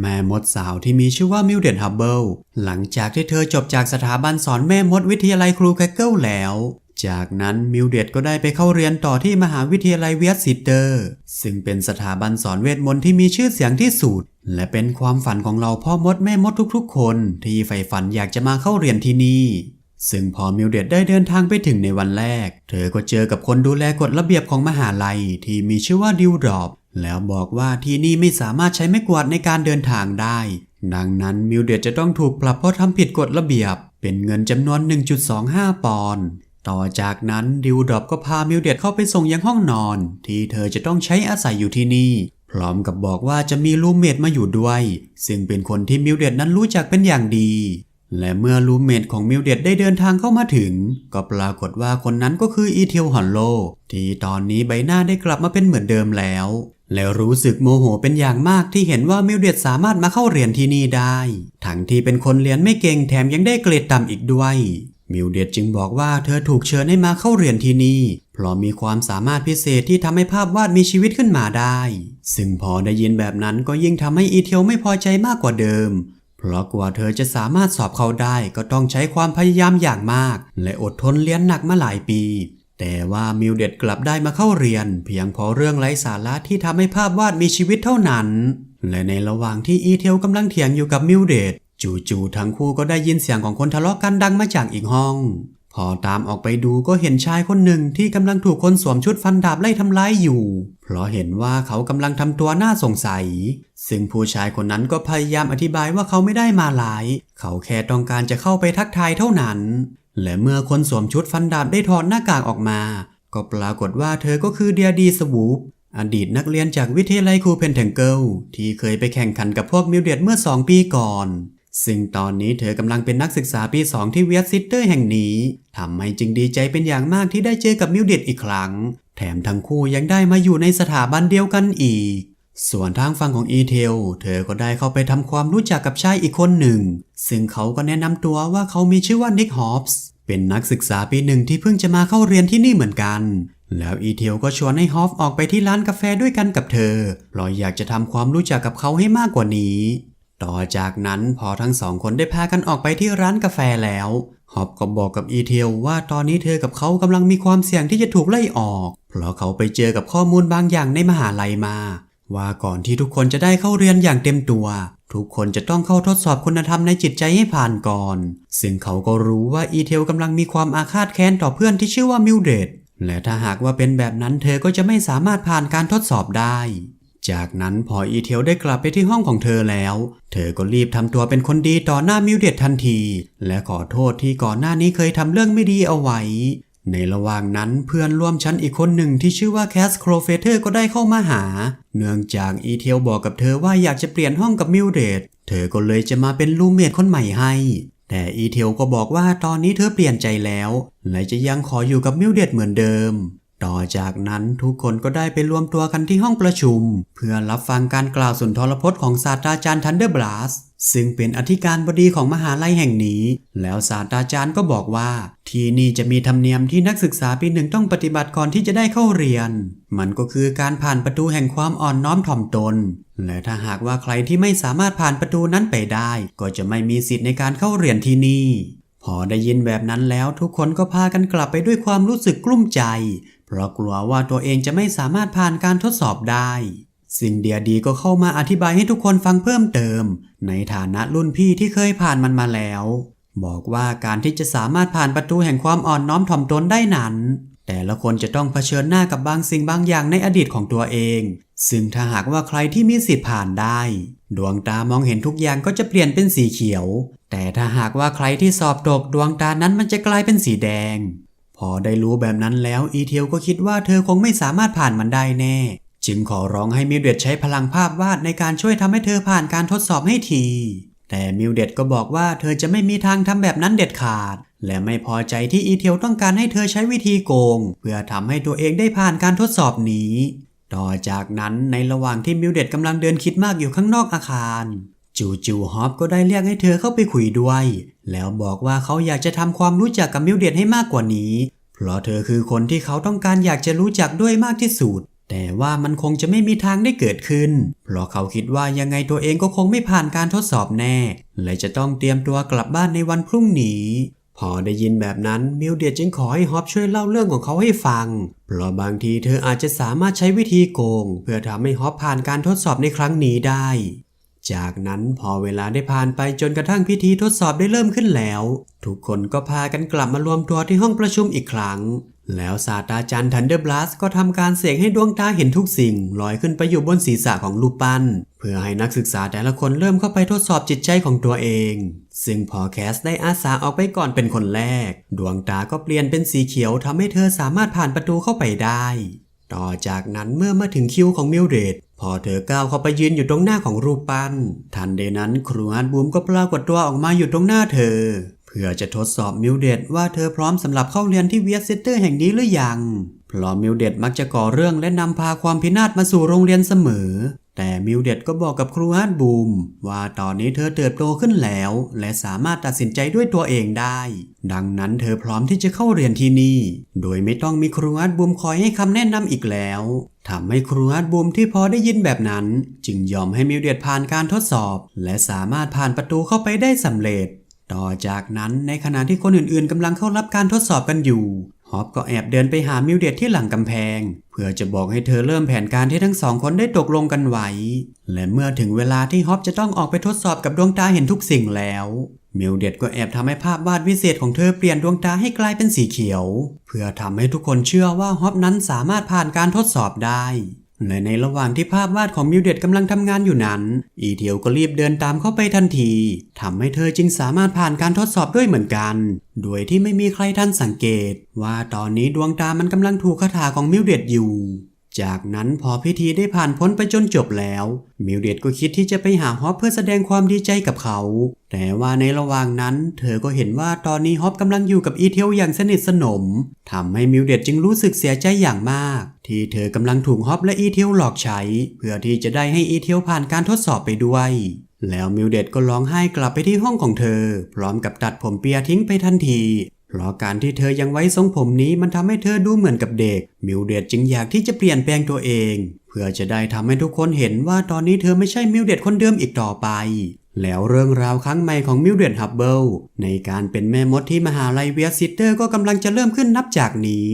แม่มดสาวที่มีชื่อว่ามิลเดนฮับเบิลหลังจากที่เธอจบจากสถาบันสอนแม่มดวิทยาลัยครูแคเกิลแล้ว จากนั้นมิลเดดก็ได้ไปเข้าเรียนต่อที่มหาวิทยาลัยเวียดซิเตอร์ ซึ่งเป็นสถาบันสอนเวทมนต์ที่มีชื่อเสียงที่สุด และเป็นความฝันของเราพ่อมดแม่มดทุกๆ คน ที่ใฝ่ฝันอยากจะมาเข้าเรียนที่นี่ซึ่งพอมิลเดดได้เดินทางไปถึงในวันแรก เธอก็เจอกับคนดูแลกฎระเบียบของมหาลัยที่มีชื่อว่าดิวดรอป แล้วบอกว่าที่นี่ไม่สามารถใช้ไม้กวาดในการเดินทางได้ ดังนั้นมิลเดดจะต้องถูกปรับเพราะทำผิดกฎระเบียบ เป็นเงินจำนวน 1.25 ปอนด์ ต่อจากนั้นดิวดรอปก็พามิลเดดเข้าไปส่งยังห้องนอน ที่เธอจะต้องใช้อาศัยอยู่ที่นี่ พร้อมกับบอกว่าจะมีรูเมทมาอยู่ด้วย ซึ่งเป็นคนที่มิลเดดนั้นรู้จักเป็นอย่างดี และเมื่อรูเมทของมิลเดดได้เดินทางเข้ามาถึง ก็ปรากฏว่าคนนั้นก็คืออีเทลฮอนโล ที่ตอนนี้ใบหน้าได้กลับมาเป็นเหมือนเดิมแล้ว และรู้สึกโมโหเป็นอย่างมากที่เห็นว่ามิลเดดสามารถมาเข้าเรียนที่นี่ได้ ทั้งที่เป็นคนเรียนไม่เก่งแถมยังได้เกรดต่ำอีกด้วย มิลเดดจึงบอกว่าเธอถูกเชิญให้มาเข้าเรียนที่นี่เพราะมีความสามารถพิเศษที่ทำให้ภาพวาดมีชีวิตขึ้นมาได้ ซึ่งพอได้ยินแบบนั้นก็ยิ่งทำให้อีเทลไม่พอใจมากกว่าเดิมเพราะกว่าเธอจะสามารถสอบเขาได้ก็ต้องใช้ความพยายามอย่างมาก และอดทนเรียนหนักมาหลายปี แต่ว่ามิลเดดกลับได้มาเข้าเรียน เพียงพราะเรื่องไร้สาระที่ทำให้ภาพวาดมีชีวิตเท่านั้น และในระหว่างที่อีเทลกำลังเถียงอยู่กับมิลเดดจู่ๆทั้งคู่ก็ได้ยินเสียงของคนทะเลาะกันดังมาจากอีกห้อง พอตามออกไปดูก็เห็นชายคนหนึ่งที่กำลังถูกคนสวมชุดฟันดาบไล่ทำร้ายอยู่ เพราะเห็นว่าเขากำลังทำตัวน่าสงสัย ซึ่งผู้ชายคนนั้นก็พยายามอธิบายว่าเขาไม่ได้มาหลาย เขาแค่ต้องการจะเข้าไปทักทายเท่านั้น และเมื่อคนสวมชุดฟันดาบได้ถอดหน้ากากออกมา ก็ปรากฏว่าเธอก็คือเดียดีสวูปอดีตนักเรียนจากวิทยาลัยครูเพนเทงเกิลที่เคยไปแข่งขันกับพวกมิลเดดเมื่อ 2 ปีก่อน ซึ่งตอนนี้เธอกำลังเป็นนักศึกษาปี 2 ที่เวียดซิสเตอร์แห่งนี้ทำให้จึงดีใจเป็นอย่างมากที่ได้เจอกับมิลเดดอีกครั้ง แถมทั้งคู่ยังได้มาอยู่ในสถาบันเดียวกันอีก ส่วนทางฝั่งของอีเทล เธอก็ได้เข้าไปทำความรู้จักกับชายอีกคนหนึ่ง ซึ่งเขาก็แนะนำตัวว่าเขามีชื่อว่านิกฮอปส์เป็นนักศึกษาปีหนึ่งที่เพิ่งจะมาเข้าเรียนที่นี่เหมือนกัน แล้วอีเทลก็ชวนให้ฮอฟออกไปที่ร้านกาแฟด้วยกันกับเธอเพราะอยากจะทำความรู้จักกับเขาให้มากกว่านี้ ต่อจากนั้นพอทั้งสองคนได้พากันออกไปที่ร้านกาแฟแล้วฮอปก็บอกกับอีเทลว่าตอนนี้เธอกับเขากำลังมีความเสี่ยงที่จะถูกไล่ออก เพราะเขาไปเจอกับข้อมูลบางอย่างในมหาลัยมา ว่าก่อนที่ทุกคนจะได้เข้าเรียนอย่างเต็มตัว ทุกคนจะต้องเข้าทดสอบคุณธรรมในจิตใจให้ผ่านก่อน ซึ่งเขาก็รู้ว่าอีเทลกำลังมีความอาฆาตแค้นต่อเพื่อนที่ชื่อว่ามิลเดดและถ้าหากว่าเป็นแบบนั้นเธอก็จะไม่สามารถผ่านการทดสอบได้ จากนั้นพออีเทลได้กลับไปที่ห้องของเธอแล้ว เธอก็รีบทำตัวเป็นคนดีต่อหน้ามิลเดดทันที และขอโทษที่ก่อนหน้านี้เคยทำเรื่องไม่ดีเอาไว้ ในระหว่างนั้นเพื่อนร่วมชั้นอีกคนหนึ่งที่ชื่อว่าแคสโครเฟเธอร์ก็ได้เข้ามาหา เนื่องจากอีเทลบอกกับเธอว่าอยากจะเปลี่ยนห้องกับมิลเดดเธอก็เลยจะมาเป็นรูเมทคนใหม่ให้ แต่อีเทลก็บอกว่าตอนนี้เธอเปลี่ยนใจแล้ว และจะยังขออยู่กับมิลเดดเหมือนเดิม ต่อจากนั้นทุกคนก็ได้ไปรวมตัวกันที่ห้องประชุม เพื่อรับฟังการกล่าวสุนทรพจน์ของศาสตราจารย์ทันเดอร์บลัส ซึ่งเป็นอธิการบดีของมหาลัยแห่งนี้ แล้วศาสตราจารย์ก็บอกว่า ที่นี่จะมีธรรมเนียมที่นักศึกษาปีหนึ่งต้องปฏิบัติก่อนที่จะได้เข้าเรียน มันก็คือการผ่านประตูแห่งความอ่อนน้อมถ่อมตน และถ้าหากว่าใครที่ไม่สามารถผ่านประตูนั้นไปได้ ก็จะไม่มีสิทธิ์ในการเข้าเรียนที่นี่ พอได้ยินแบบนั้นแล้วทุกคนก็พากันกลับไปด้วยความรู้สึกกลุ้มใจ เพราะกลัวว่าตัวเองจะไม่สามารถผ่านการทดสอบได้ สิ่งเดียดีก็เข้ามาอธิบายให้ทุกคนฟังเพิ่มเติม ในฐานะรุ่นพี่ที่เคยผ่านมันมาแล้ว บอกว่าการที่จะสามารถผ่านประตูแห่งความอ่อนน้อมถ่อมตนได้นั้น แต่ละคนจะต้องเผชิญหน้ากับบางสิ่งบางอย่างในอดีตของตัวเอง ซึ่งถ้าหากว่าใครที่มีสิทธิ์ผ่านได้ ดวงตามองเห็นทุกอย่างก็จะเปลี่ยนเป็นสีเขียว แต่ถ้าหากว่าใครที่สอบตกดวงตานั้นมันจะกลายเป็นสีแดง พอได้รู้แบบนั้นแล้วอีเทียวก็คิดว่าเธอคงไม่สามารถผ่านมันได้แน่ จึงขอร้องให้มิลเดดใช้พลังภาพวาดในการช่วยทำให้เธอผ่านการทดสอบให้ที แต่มิลเดดก็บอกว่าเธอจะไม่มีทางทำแบบนั้นเด็ดขาด และไม่พอใจที่อีเทียวต้องการให้เธอใช้วิธีโกง เพื่อทำให้ตัวเองได้ผ่านการทดสอบนี้ ต่อจากนั้นในระหว่างที่มิลเดดกำลังเดินคิดมากอยู่ข้างนอกอาคารจู่ๆฮอปก็ได้เรียกให้เธอเข้าไปคุยด้วย แล้วบอกว่าเขาอยากจะทำความรู้จักกับมิลเดดให้มากกว่านี้ เพราะเธอคือคนที่เขาต้องการอยากจะรู้จักด้วยมากที่สุด แต่ว่ามันคงจะไม่มีทางได้เกิดขึ้น เพราะเขาคิดว่ายังไงตัวเองก็คงไม่ผ่านการทดสอบแน่ และจะต้องเตรียมตัวกลับบ้านในวันพรุ่งนี้ พอได้ยินแบบนั้นมิวเดียจึงขอให้ฮอปช่วยเล่าเรื่องของเขาให้ฟัง เพราะบางทีเธออาจจะสามารถใช้วิธีโกง เพื่อทำให้ฮอปผ่านการทดสอบในครั้งนี้ได้จากนั้นพอเวลาได้ผ่านไปจนกระทั่งพิธีทดสอบได้เริ่มขึ้นแล้ว ทุกคนก็พากันกลับมารวมตัวที่ห้องประชุมอีกครั้ง แล้วศาสตราจารย์ทันเดอร์บลัสก็ทำการเสกให้ดวงตาเห็นทุกสิ่ง ลอยขึ้นไปอยู่บนศีรษะของลูกปั้น เพื่อให้นักศึกษาแต่ละคนเริ่มเข้าไปทดสอบจิตใจของตัวเอง ซึ่งพอแคสได้อาสาออกไปก่อนเป็นคนแรก ดวงตาก็เปลี่ยนเป็นสีเขียวทำให้เธอสามารถผ่านประตูเข้าไปได้ ต่อจากนั้นเมื่อมาถึงคิวของมิลเดดพอเธอก้าวเข้าไปยืนอยู่ตรงหน้าของรูปปั้น ทันใดนั้นครูฮาร์ดบูมก็ปรากฏตัวออกมาอยู่ตรงหน้าเธอ เพื่อจะทดสอบมิลเดดว่าเธอพร้อมสำหรับเข้าเรียนที่เวียดเซเตอร์แห่งนี้หรือยัง เพราะมิลเดดมักจะก่อเรื่องและนำพาความพินาศมาสู่โรงเรียนเสมอ แต่มิลเดดก็บอกกับครูฮาร์ดบูม ว่าตอนนี้เธอเติบโตขึ้นแล้ว และสามารถตัดสินใจด้วยตัวเองได้ ดังนั้นเธอพร้อมที่จะเข้าเรียนที่นี่ โดยไม่ต้องมีครูฮาร์ดบูมคอยให้คำแนะนำอีกแล้วทำให้ครูฮาร์ดบูมที่พอได้ยินแบบนั้น จึงยอมให้มิลเดดผ่านการทดสอบ และสามารถผ่านประตูเข้าไปได้สำเร็จ ต่อจากนั้นในขณะที่คนอื่นๆกำลังเข้ารับการทดสอบกันอยู่ ฮอปก็แอบเดินไปหามิลเดดที่หลังกำแพง เพื่อจะบอกให้เธอเริ่มแผนการที่ทั้งสองคนได้ตกลงกันไว้ และเมื่อถึงเวลาที่ฮอปจะต้องออกไปทดสอบกับดวงตาเห็นทุกสิ่งแล้วมิลเดดก็แอบทำให้ภาพวาดวิเศษของเธอเปลี่ยนดวงตาให้กลายเป็นสีเขียว เพื่อทำให้ทุกคนเชื่อว่าฮอปนั้นสามารถผ่านการทดสอบได้ และในระหว่างที่ภาพวาดของมิวเดตกำลังทำงานอยู่นั้น อีเทียวก็รีบเดินตามเข้าไปทันทีทำให้เธอจึงสามารถผ่านการทดสอบด้วยเหมือนกัน โดยที่ไม่มีใครทันสังเกต ว่าตอนนี้ดวงตามันกำลังถูกคาถาของมิวเดตอยู่ จากนั้นพอพิธีได้ผ่านพ้นไปจนจบแล้ว มิลเดดก็คิดที่จะไปหาฮอปเพื่อแสดงความดีใจกับเขา แต่ว่าในระหว่างนั้น เธอก็เห็นว่าตอนนี้ฮอปกำลังอยู่กับอีเทียวอย่างสนิทสนมทำให้มิลเดดจึงรู้สึกเสียใจอย่างมาก ที่เธอกำลังถูกฮอปและอีเทียวหลอกใช้ เพื่อที่จะได้ให้อีเทียวผ่านการทดสอบไปด้วย แล้วมิลเดดก็ร้องไห้กลับไปที่ห้องของเธอ พร้อมกับตัดผมเปียทิ้งไปทันที เพราะการที่เธอยังไว้ทรงผมนี้มันทำให้เธอดูเหมือนกับเด็ก มิวเดตจึงอยากที่จะเปลี่ยนแปลงตัวเอง เพื่อจะได้ทำให้ทุกคนเห็นว่าตอนนี้เธอไม่ใช่มิวเดตคนเดิมอีกต่อไป แล้วเรื่องราวครั้งใหม่ของมิวเดตฮับเบิลในการเป็นแม่มดที่มหาลัยเวียซิสเตอร์ก็กำลังจะเริ่มขึ้นนับจากนี้